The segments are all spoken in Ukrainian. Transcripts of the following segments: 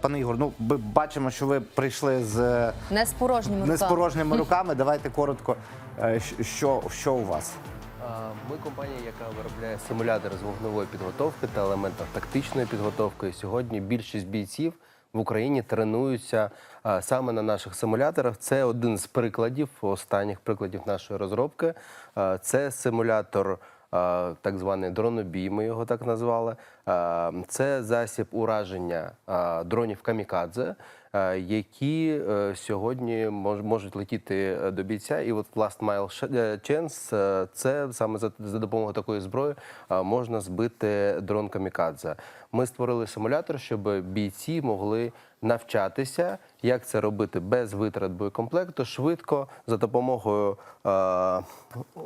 пане Ігор, ну ми бачимо, що ви прийшли з е, Не з порожніми не з руками. порожніми руками. Давайте коротко, е, що, що у вас? Ми компанія, яка виробляє симулятори з вогневої підготовки та елементів тактичної підготовки. І Сьогодні більшість бійців в Україні тренуються саме на наших симуляторах. Це один з прикладів, останніх прикладів нашої розробки. Це симулятор. Так званий дронобій, ми його так назвали. Це засіб ураження дронів камікадзе, які е, сьогодні мож- можуть летіти е, до бійця. І от Last Mile е, Chance це саме за, допомогою такої зброї можна збити дрон камікадзе. Ми створили симулятор, щоб бійці могли навчатися, як це робити без витрат боєкомплекту, швидко за допомогою е,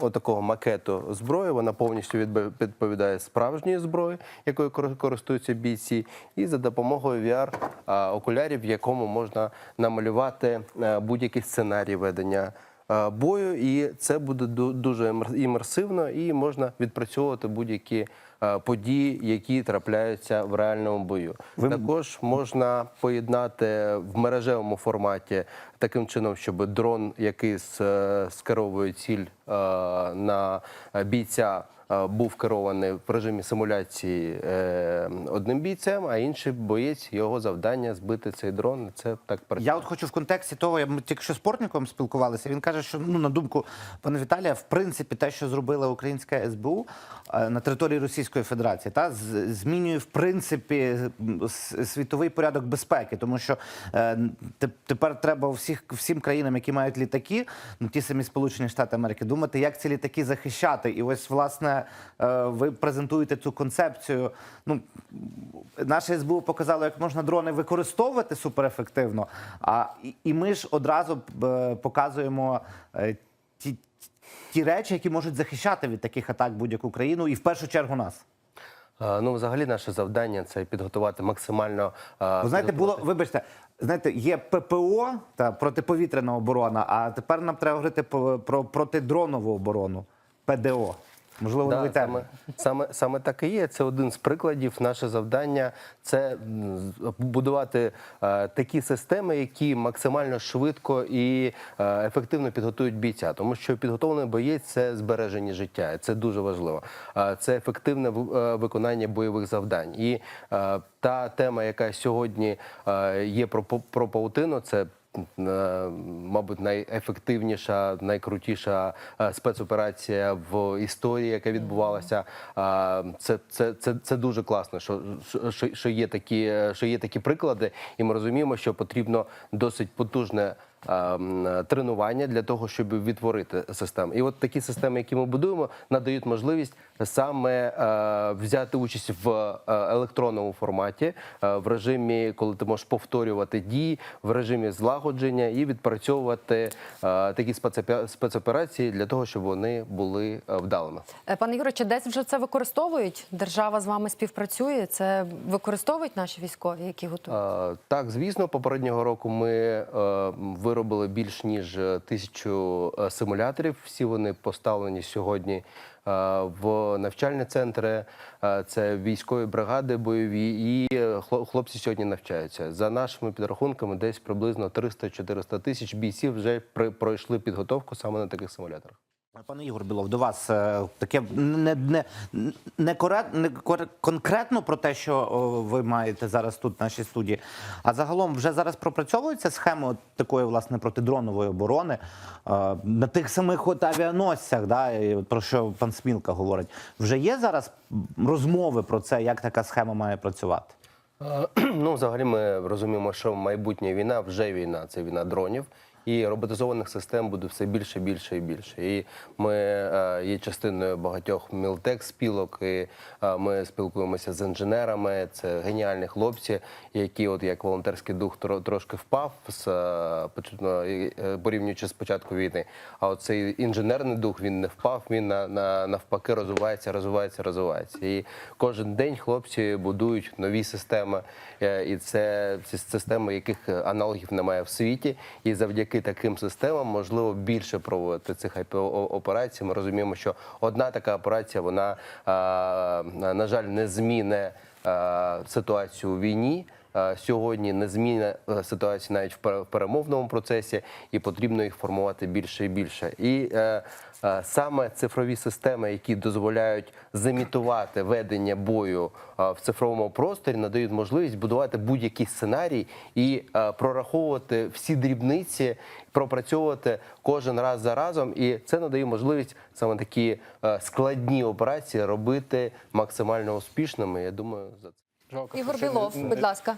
отакого макету зброї. Вона повністю відповідає справжньої зброї, якою кор- користуються бійці, і за допомогою VR е, в якому можна намалювати е, будь-який сценарій ведення. Е, Бою, і це буде ду- дуже імер- імерсивно, і можна відпрацьовувати будь-які е, події, які трапляються в реальному бою. Також можна поєднати в мережевому форматі таким чином, щоб дрон, який е, скеровує ціль на бійця, був керований в режимі симуляції е, одним бійцем, а інший боєць його завдання збити цей дрон. Це так працює. Я от хочу в контексті того, я- ми тільки що з Портніком спілкувалися. Він каже, що ну на думку пана Віталія, в принципі, те, що зробила українська СБУ е, на території Російської Федерації, та змінює в принципі світовий порядок безпеки, тому що е, тепер треба всіх всім країнам, які мають літаки, ну ті самі Сполучені Штати Америки, думати, як ці літаки захищати. І ось власне е, ви презентуєте цю концепцію. Ну наше СБУ показало, як можна дрони використовувати суперефективно. А і, ми ж одразу е, показуємо е, ті, ті речі, які можуть захищати від таких атак будь-яку країну, і в першу чергу нас. Ну, взагалі, наше завдання це підготувати максимально. Ви знаєте, було, вибачте, знаєте, є ППО та протиповітряна оборона, а тепер нам треба говорити про, про протидронову оборону ПДО. Можливо, Да, новий термін. саме, саме, саме так і є. Це один з прикладів. Наше завдання це будувати е, такі системи, які максимально швидко і е, ефективно підготують бійця. Тому що підготовлений боєць це збереження життя. Це дуже важливо. Е, це ефективне в- е, виконання бойових завдань. І е, та тема, яка сьогодні е, є про, про паутину, це мабуть, найефективніша, найкрутіша е, спецоперація в історії, яка відбувалася. Е, Це, це, це, це дуже класно, що, що, що, є такі, що є такі приклади, і ми розуміємо, що потрібно досить потужне. Е, м, Тренування для того, щоб відтворити систему, і от такі системи, які ми будуємо, надають можливість саме е, взяти участь в е, електронному форматі, е, в режимі, коли ти можеш повторювати дії, в режимі злагодження і відпрацьовувати такі спецопе- спецоперації для того, щоб вони були вдалими. Пане Юро, чи десь вже це використовують? Держава з вами співпрацює? Це використовують наші військові, які готують? Так, звісно, попереднього року ми виробили більш ніж е, тисячу е, симуляторів. Всі вони поставлені сьогодні е, в навчальні центри. Це військові бригади бойові, і хлопці сьогодні навчаються. За нашими підрахунками, десь приблизно 300-400 тисяч бійців вже пройшли підготовку саме на таких симуляторах. Пане Ігор Білов, до вас е, таке не, не, не, корет, не конкретно про те, що ви маєте зараз тут в нашій студії, а загалом вже зараз пропрацьовується схема такої власне протидронової оборони е, на тих самих от авіаносцях, да, про що пан Смілка говорить. Вже є зараз розмови про це, як така схема має працювати? Е, Ну, взагалі, ми розуміємо, що майбутня війна вже війна, це війна дронів. І роботизованих систем буде все більше, більше і більше. І ми е, є частиною багатьох мілтек спілок. І е, ми спілкуємося з інженерами. Це геніальні хлопці, які, от як волонтерський дух, тро- трошки впав з е, порівнюючи з початку війни. А от цей інженерний дух він не впав. Він на, на навпаки розвивається, розвивається, розвивається. І кожен день хлопці будують нові системи. І це ці системи, яких аналогів немає в світі. І завдяки таким системам можливо більше проводити цих операцій. Ми розуміємо, що одна така операція, вона на жаль, не зміне ситуацію у війні. Е, сьогодні не зміна е, навіть в пере- перемовному процесі, і потрібно їх формувати більше і більше. І е, саме цифрові системи, які дозволяють замітувати ведення бою в цифровому просторі, надають можливість будувати будь-який сценарій і прораховувати всі дрібниці, пропрацьовувати кожен раз за разом. І це надає можливість саме такі складні операції робити максимально успішними. Я думаю, за це. Жалко, Ігор що Білов, не- будь ласка.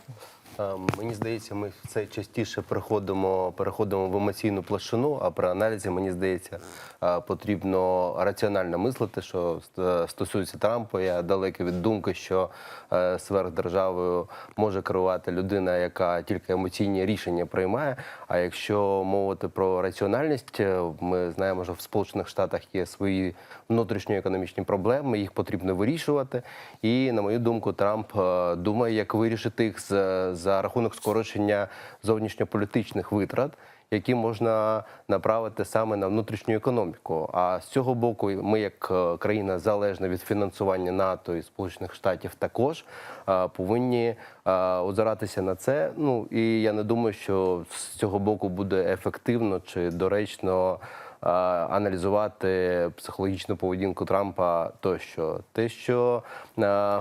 Е, Мені здається, ми все частіше переходимо, переходимо в емоційну площину, а при аналізі, мені здається, е, потрібно раціонально мислити, що стосується Трампа. Я далекий від думки, що е, сверхдержавою може керувати людина, яка тільки емоційні рішення приймає. А якщо мовити про раціональність, е, ми знаємо, що в Сполучених Штатах є свої внутрішньоекономічні проблеми, їх потрібно вирішувати. І на мою думку, Трамп е, думає, як вирішити їх з- за рахунок скорочення зовнішньополітичних витрат. Які можна направити саме на внутрішню економіку. А з цього боку, ми, як е, країна залежна від фінансування НАТО і Сполучених Штатів, також е, повинні е, озиратися на це. Ну і я не думаю, що з цього боку буде ефективно чи доречно аналізувати психологічну поведінку Трампа тощо. Те, що е,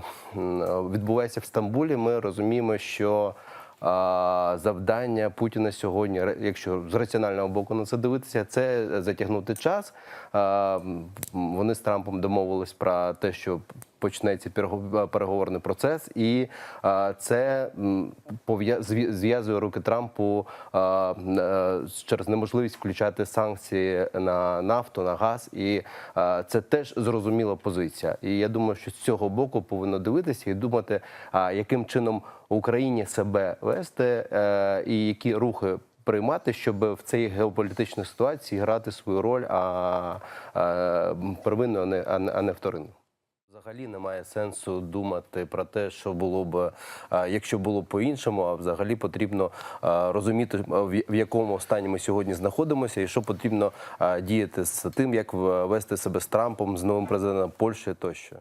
відбувається в Стамбулі, ми розуміємо, що завдання Путіна сьогодні, якщо з раціонального боку на це дивитися, це затягнути час. Вони з Трампом домовились про те, що почнеться перего- переговорний процес, і це зв'язує руки Трампу е, через неможливість включати санкції на нафту, на газ. І це теж зрозуміла позиція. І я думаю, що з цього боку повинно дивитися і думати, яким чином Україні себе вести е, і які рухи. Приймати, щоб в цій геополітичній ситуації грати свою роль, а, а первинну, а не- а не вторинну. Взагалі немає сенсу думати про те, що було б, якщо було по-іншому, а взагалі потрібно розуміти, в якому стані ми сьогодні знаходимося, і що потрібно діяти з тим, як вести себе з Трампом, з новим президентом Польщі тощо.